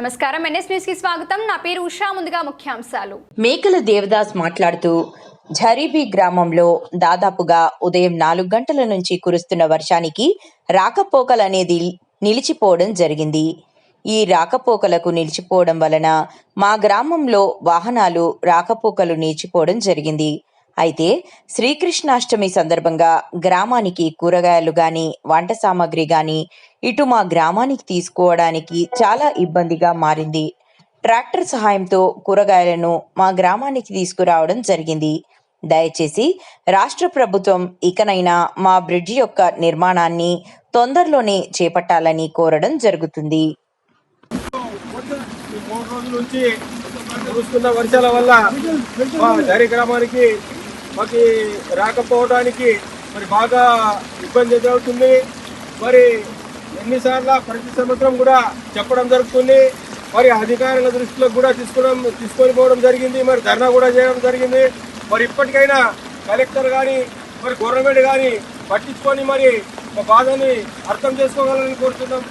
నమస్కారం. ఎన్ఎస్ న్యూస్కి స్వాగతం. నా పేరు ఉషా. ముందుగా ముఖ్యాంశాలు. మేకల దేవదాస్ మాట్లాడుతూ ఝరీబీ గ్రామంలో దాదాపుగా ఉదయం నాలుగు గంటల నుంచి కురుస్తున్న వర్షానికి రాకపోకలనేది నిలిచిపోవడం జరిగింది. ఈ రాకపోకలకు నిలిచిపోవడం వలన మా గ్రామంలో వాహనాలు రాకపోకలు నిలిచిపోవడం జరిగింది. అయితే శ్రీకృష్ణాష్టమి సందర్భంగా గ్రామానికి కూరగాయలు గాని వంట సామాగ్రి గాని ఇటు మా గ్రామానికి తీసుకోవడానికి చాలా ఇబ్బందిగా మారింది. ట్రాక్టర్ సహాయంతో కూరగాయలను మా గ్రామానికి తీసుకురావడం జరిగింది. దయచేసి రాష్ట్ర ప్రభుత్వం ఇకనైనా మా బ్రిడ్జి యొక్క నిర్మాణాన్ని తొందరలోనే చేపట్టాలని కోరడం జరుగుతుంది. మూడు రోజుల నుంచి కురుస్తున్న వర్షాల వల్ల మా గ్రామానికి మాకు రాకపోవడానికి మరి బాగా ఇబ్బంది ఎదురవుతుంది. మరి ఎన్నిసార్లు ప్రతి సంవత్సరం కూడా చెప్పడం జరుగుతుంది. మరి అధికారుల దృష్టిలో కూడా తీసుకోవడం తీసుకొని పోవడం జరిగింది. మరి ధర్నా కూడా చేయడం జరిగింది. మరి ఇప్పటికైనా కలెక్టర్ కానీ మరి గవర్నమెంట్ కానీ పట్టించుకొని మరి మా బాధని అర్థం చేసుకోగలని కోరుతున్నాం.